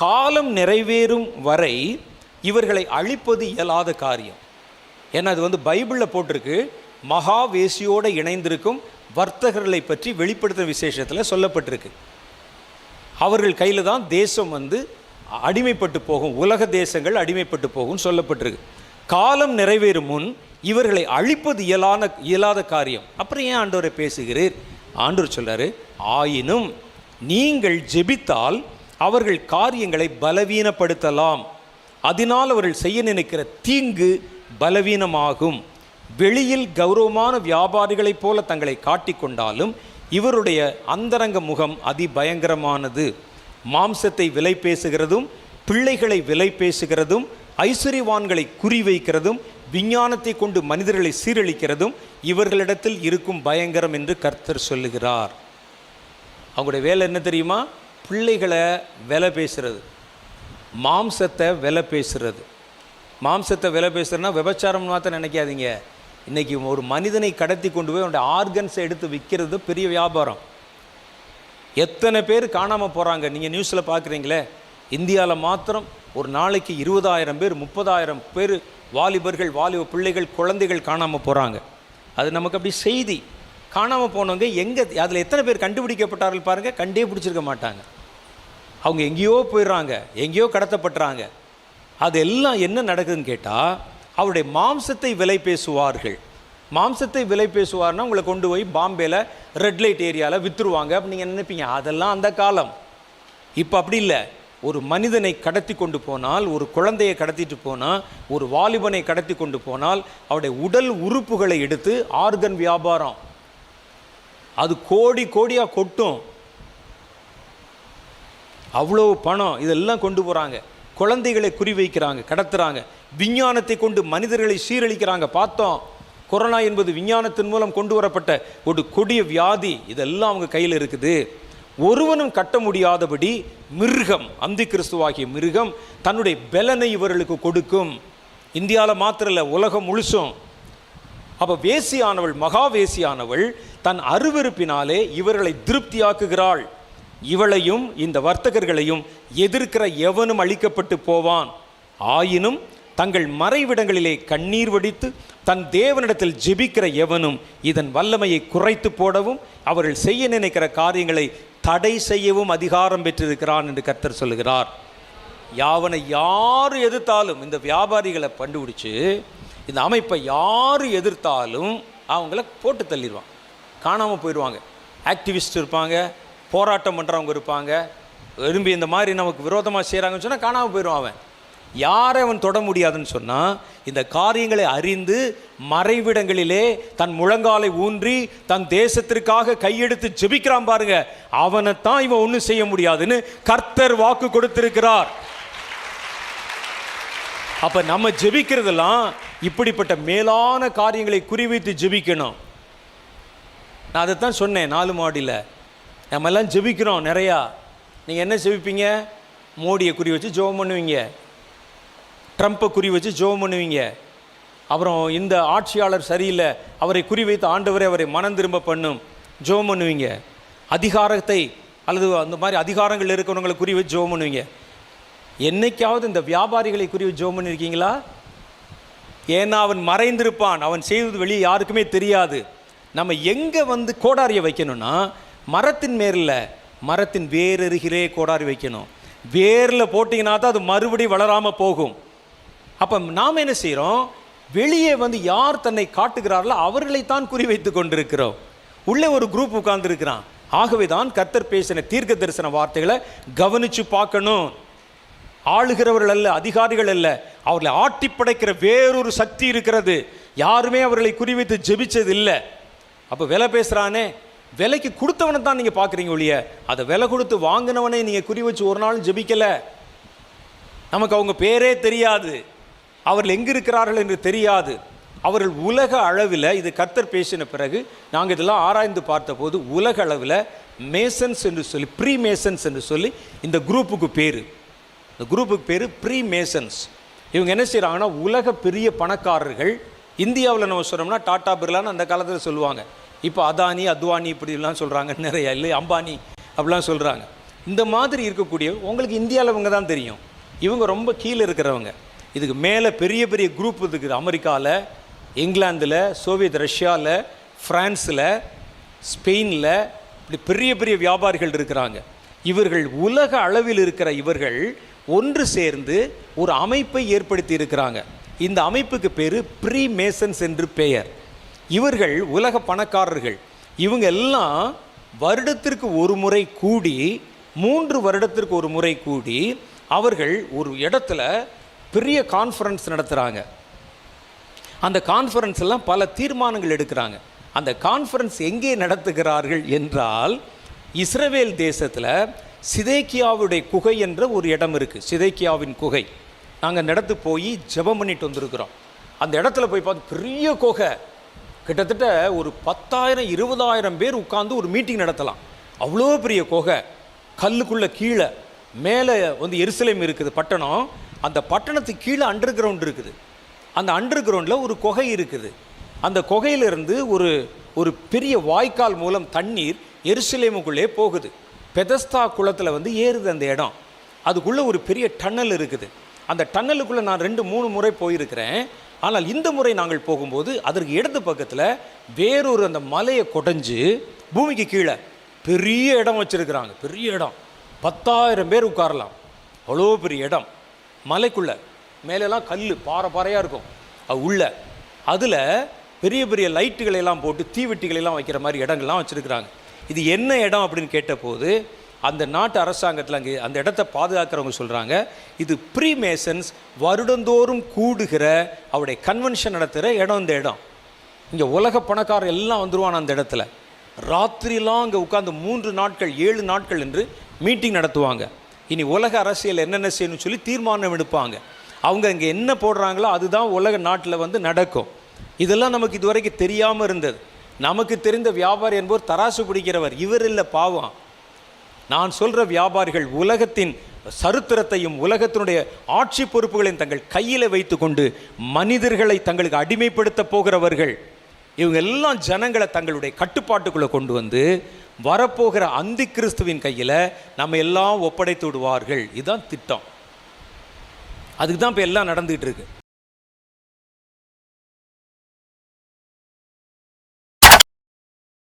காலம் நிறைவேறும் வரை இவர்களை அழிப்பது இயலாத காரியம். ஏன்னா அது வந்து பைபிளில் போட்டிருக்கு. மகாவேசியோடு இணைந்திருக்கும் வர்த்தகர்களை பற்றி வெளிப்படுத்தும் விசேஷத்தில் சொல்லப்பட்டிருக்கு. அவர்கள் கையில் தான் தேசம் வந்து அடிமைப்பட்டு போகும் உலக தேசங்கள் அடிமைப்பட்டு போகும் சொல்லப்பட்டிருக்கு. காலம் நிறைவேறும் முன் இவர்களை அழிப்பது இயலான இயலாத காரியம். அப்புறம் ஏன் ஆண்டவரை பேசுகிறீர்? ஆண்டவர் சொல்றாரு ஆயினும் நீங்கள் ஜெபித்தால் அவர்கள் காரியங்களை பலவீனப்படுத்தலாம். அதனால் அவர்கள் செய்ய நினைக்கிற தீங்கு பலவீனமாகும். வெளியில் கௌரவமான வியாபாரிகளைப் போல தங்களை காட்டிக்கொண்டாலும் இவருடைய அந்தரங்க முகம் அதிபயங்கரமானது. மாம்சத்தை விலை பேசுகிறதும் பிள்ளைகளை விலை பேசுகிறதும் ஐஸ்வர்யவான்களை குறிவைக்கிறதும் விஞ்ஞானத்தை கொண்டு மனிதர்களை சீரழிக்கிறதும் இவர்களிடத்தில் இருக்கும் பயங்கரம் என்று கர்த்தர் சொல்லுகிறார். அவங்களுடைய வேலை என்ன தெரியுமா? பிள்ளைகளை விலை பேசுகிறது மாம்சத்தை விலை பேசுகிறது மாம்சத்தை விலை பேசுகிறேன்னா விபச்சாரம் மாத்திரம் நினைக்காதீங்க. இன்றைக்கி ஒரு மனிதனை கடத்தி கொண்டு போய் அவனுடைய ஆர்கன்ஸை எடுத்து விற்கிறது பெரிய வியாபாரம். எத்தனை பேர் காணாமல் போகிறாங்க நீங்கள் நியூஸில் பார்க்குறீங்களே இந்தியாவில் மாத்திரம் ஒரு நாளைக்கு இருபதாயிரம் பேர் முப்பதாயிரம் பேர் வாலிபர்கள் வாலிப பிள்ளைகள் குழந்தைகள் காணாமல் போகிறாங்க அது நமக்கு அப்படி செய்தி. காணாமல் போனவங்க எங்கே அதில் எத்தனை பேர் கண்டுபிடிக்கப்பட்டார்கள் பாருங்கள் கண்டே பிடிச்சிருக்க மாட்டாங்க. அவங்க எங்கேயோ போயிடுறாங்க எங்கேயோ கடத்தப்படுறாங்க அது எல்லாம் என்ன நடக்குதுன்னு கேட்டால் அவருடைய மாம்சத்தை விலை பேசுவார்கள். மாம்சத்தை விலை பேசுவார்னா உங்களை கொண்டு போய் பாம்பேல ரெட் லைட் ஏரியாவில் விற்றுருவாங்க அப்படி நீங்கள் நினைப்பீங்க. அதெல்லாம் அந்த காலம். இப்போ அப்படி இல்லை. ஒரு மனிதனை கடத்தி கொண்டு போனால் ஒரு குழந்தையை கடத்திட்டு போனால் ஒரு வாலிபனை கடத்தி கொண்டு போனால் அவருடைய உடல் உறுப்புகளை எடுத்து ஆர்கன் வியாபாரம். அது கோடி கோடியாக கொட்டும். அவ்வளோ பணம் இதெல்லாம் கொண்டு போகிறாங்க குழந்தைகளை குறிவைக்கிறாங்க கடத்துறாங்க. விஞ்ஞானத்தை கொண்டு மனிதர்களை சீரழிக்கிறாங்க. பார்த்தோம் கொரோனா என்பது விஞ்ஞானத்தின் மூலம் கொண்டு வரப்பட்ட ஒரு கொடிய வியாதி. இதெல்லாம் அவங்க கையில் இருக்குது. ஒருவனும் கட்ட முடியாதபடி மிருகம் அந்தி கிறிஸ்துவாகிய மிருகம் தன்னுடைய பலனை இவர்களுக்கு கொடுக்கும். இந்தியாவில் மாத்திரம் இல்லை உலகம் முழுசும். அப்போ வேசியானவள் மகா வேசியானவள் தன் அருவருப்பினாலே இவர்களை திருப்தியாக்குகிறாள். இவளையும் இந்த வர்த்தகர்களையும் எதிர்க்கிற எவனும் அழிக்கப்பட்டு போவான். ஆயினும் தங்கள் மறைவிடங்களிலே கண்ணீர் வடித்து தன் தேவனிடத்தில் ஜெபிக்கிற எவனும் இதன் வல்லமையை குறைத்து போடவும் அவர்கள் செய்ய நினைக்கிற காரியங்களை தடை செய்யவும் அதிகாரம் பெற்றிருக்கிறான் என்று கர்த்தர் சொல்லுகிறார். யாவனை யார் எதிர்த்தாலும் இந்த வியாபாரிகளை கண்டுபிடிச்சு இந்த அமைப்பை யார் எதிர்த்தாலும் அவங்கள போட்டு தள்ளிடுவான். காணாமல் போயிடுவாங்க. ஆக்டிவிஸ்ட் இருப்பாங்க போராட்டம் பண்ணுறவங்க இருப்பாங்க. விரும்பி இந்த மாதிரி நமக்கு விரோதமாக செய்கிறாங்கன்னு சொன்னால் காணாமல் போயிடுவான் அவன். யாரை அவன் தொட முடியாதுன்னு சொன்னால் இந்த காரியங்களை அறிந்து மறைவிடங்களிலே தன் முழங்காலை ஊன்றி தன் தேசத்திற்காக கையெடுத்து ஜெபிக்கிறான் பாருங்க. அவனைத்தான் இவன் ஒன்றும் செய்ய முடியாதுன்னு கர்த்தர் வாக்கு கொடுத்திருக்கிறார். அப்போ நம்ம ஜெபிக்கிறதெல்லாம் இப்படிப்பட்ட மேலான காரியங்களை குறிவைத்து ஜெபிக்கணும். நான் அதை தான் சொன்னேன் நாலு மாடியில். நம்ம எல்லாம் ஜெபிக்கிறோம் நிறையா. நீங்கள் என்ன ஜெபிப்பீங்க? மோடியை குறி வச்சு ஜெபம் பண்ணுவீங்க. ட்ரம்ப்பை குறி வச்சு ஜெபம் பண்ணுவீங்க. அப்புறம் இந்த ஆட்சியாளர் சரியில்லை அவரை குறி வைத்து ஆண்டவரை அவரை மனம் திரும்ப பண்ணும். ஜெபம் பண்ணுவீங்க. அதிகாரத்தை அல்லது அந்த மாதிரி அதிகாரங்கள் இருக்கிறவங்களை குறி வச்சு ஜெபம் பண்ணுவீங்க. என்னைக்காவது இந்த வியாபாரிகளை குறி வச்சு ஜோம் பண்ணியிருக்கீங்களா ஏன்னா அவன் மறைந்திருப்பான். அவன் செய்தது வெளியே யாருக்குமே தெரியாது. நம்ம எங்கே வந்து கோடாரியை வைக்கணும்னா மரத்தின் மேரில் மரத்தின் வேரருகிலே கோடாரி வைக்கணும். வேரில் போட்டிங்கன்னா தான் அது மறுபடியும் வளராமல் போகும். அப்போ நாம் என்ன செய்கிறோம் வெளியே வந்து யார் தன்னை காட்டுகிறார்களோ அவர்களைத்தான் குறிவைத்து கொண்டிருக்கிறோம். உள்ளே ஒரு குரூப் உட்கார்ந்துருக்கிறான் ஆகவே தான் கர்த்தர் பேசின தீர்க்க தரிசன வார்த்தைகளை கவனித்து பார்க்கணும். ஆளுகிறவர்கள் அல்ல அதிகாரிகள் அல்ல. அவர்களை ஆட்டி படைக்கிற வேறொரு சக்தி இருக்கிறது. யாருமே அவர்களை குறிவைத்து ஜெபிச்சது இல்லை அப்போ விலை பேசுகிறானே விலைக்கு கொடுத்தவனை தான் நீங்கள் பார்க்குறீங்க ஒழிய அதை விலை கொடுத்து வாங்கினவனை நீங்கள் குறி வச்சு ஒரு நாளும் ஜெபிக்கலை. நமக்கு அவங்க பேரே தெரியாது. அவர்கள் எங்கே இருக்கிறார்கள் என்று தெரியாது. அவர்கள் உலக அளவில் இது கர்த்தர் பேசின பிறகு நாங்கள் இதெல்லாம் ஆராய்ந்து பார்த்தபோது உலக அளவில் மேசன்ஸ் என்று சொல்லி ப்ரீ மேசன்ஸ் என்று சொல்லி இந்த குரூப்புக்கு பேர். இந்த குரூப்புக்கு பேர் ப்ரீ மேசன்ஸ் இவங்க என்ன செய்கிறாங்கன்னா உலக பெரிய பணக்காரர்கள் இந்தியாவில் நம்ம சொன்னோம்னா டாடா பிர்லான்னு அந்த காலத்தில் சொல்லுவாங்க. இப்போ அதானி அத்வானி இப்படிலாம் சொல்கிறாங்க நிறைய இல்லை அம்பானி அப்படிலாம் சொல்கிறாங்க இந்த மாதிரி இருக்கக்கூடிய உங்களுக்கு இந்தியாவில் இவங்க தான் தெரியும். இவங்க ரொம்ப கீழே இருக்கிறவங்க. இதுக்கு மேலே பெரிய பெரிய குரூப் இருக்குது. அமெரிக்காவில் இங்கிலாந்தில் சோவியத் ரஷ்யாவில் ஃப்ரான்ஸில் ஸ்பெயினில் இப்படி பெரிய பெரிய வியாபாரிகள் இருக்கிறாங்க. இவர்கள் உலக அளவில் இருக்கிற இவர்கள் ஒன்று சேர்ந்து ஒரு அமைப்பை ஏற்படுத்தி இருக்கிறாங்க. இந்த அமைப்புக்கு பேர் ப்ரீ மேசன்ஸ் என்று பெயர். இவர்கள் உலக பணக்காரர்கள். இவங்க எல்லாம் வருடத்திற்கு ஒரு முறை கூடி மூன்று வருடத்திற்கு ஒரு முறை கூடி அவர்கள் ஒரு இடத்துல பெரிய கான்ஃபரன்ஸ் நடத்துகிறாங்க அந்த கான்ஃபரன்ஸ் எல்லாம் பல தீர்மானங்கள் எடுக்கிறாங்க. அந்த கான்ஃபரன்ஸ் எங்கே நடத்துகிறார்கள் என்றால் இஸ்ரவேல் தேசத்தில் சிதேக்கியாவுடைய குகை என்ற ஒரு இடம் இருக்குது சிதேக்கியாவின் குகை. நாங்கள் நடத்து போய் ஜெபம் பண்ணிட்டு வந்திருக்கிறோம். அந்த இடத்துல போய் பார்த்து பெரிய குகை. கிட்டத்தட்ட ஒரு பத்தாயிரம் இருபதாயிரம் பேர் உட்காந்து ஒரு மீட்டிங் நடத்தலாம். அவ்வளோ பெரிய குகை. கல்லுக்குள்ள கீழே மேலே வந்து எருசலேம் இருக்குது பட்டணம். அந்த பட்டணத்துக்கு கீழே அண்டர் கிரவுண்ட் இருக்குது. அந்த அண்டர் கிரவுண்டில் ஒரு குகை இருக்குது. அந்த குகையிலிருந்து ஒரு ஒரு பெரிய வாய்க்கால் மூலம் தண்ணீர் எருசலேமுக்குள்ளே போகுது. பெதஸ்தா குளத்தில் வந்து ஏறுது அந்த இடம். அதுக்குள்ளே ஒரு பெரிய டன்னல் இருக்குது. அந்த டன்னலுக்குள்ளே நான் ரெண்டு மூணு முறை போயிருக்கிறேன். ஆனால் இந்த முறை நாங்கள் போகும்போது அதற்கு இடது பக்கத்தில் வேறொரு அந்த மலையை கொடைஞ்சு பூமிக்கு கீழே பெரிய இடம் வச்சுருக்கிறாங்க. பெரிய இடம். பத்தாயிரம் பேர் உட்காரலாம். அவ்வளோ பெரிய இடம். மலைக்குள்ளே. மேலெல்லாம் கல் பாறை பாறையாக இருக்கும். அது உள்ள. அதில் பெரிய பெரிய லைட்டுகளை எல்லாம் போட்டு தீவெட்டிகளை எல்லாம் வைக்கிற மாதிரி இடங்கள்லாம் வச்சுருக்கிறாங்க. இது என்ன இடம் அப்படின்னு கேட்டபோது அந்த நாட்டு அரசாங்கத்தில் அங்கே அந்த இடத்த பாதுகாக்கிறவங்க சொல்கிறாங்க இது ப்ரீமேசன்ஸ் வருடந்தோறும் கூடுகிற அவருடைய கன்வென்ஷன் நடத்துகிற இடம் இந்த இடம். இங்கே உலக பணக்காரர் எல்லாம் வந்துடுவான் அந்த இடத்துல. ராத்திரிலாம் அங்கே உட்காந்து மூன்று நாட்கள் ஏழு நாட்கள் என்று மீட்டிங் நடத்துவாங்க. இனி உலக அரசியல் என்னென்ன செய்யணும்னு சொல்லி தீர்மானம் எடுப்பாங்க. அவங்க இங்கே என்ன போடுறாங்களோ அதுதான் உலக நாட்டில் வந்து நடக்கும். இதெல்லாம் நமக்கு இதுவரைக்கும் தெரியாமல் இருந்தது. நமக்கு தெரிந்த வியாபாரி என்பவர் தராசு பிடிக்கிறவர். இவர் இல்லை பாவம். நான் சொல்கிற வியாபாரிகள் உலகத்தின் சரித்திரத்தையும் உலகத்தினுடைய ஆட்சி பொறுப்புகளையும் தங்கள் கையில் வைத்துக்கொண்டு மனிதர்களை தங்களுக்கு அடிமைப்படுத்த போகிறவர்கள் இவங்க எல்லாம் ஜனங்களை தங்களுடைய கட்டுப்பாட்டுக்குள்ளே கொண்டு வந்து வரப்போகிற அந்தி கிறிஸ்துவின் கையில் நம்ம எல்லாம் ஒப்படைத்து விடுவார்கள். இதுதான் திட்டம். அதுக்கு தான் இப்போ எல்லாம் நடந்துகிட்டு இருக்கு.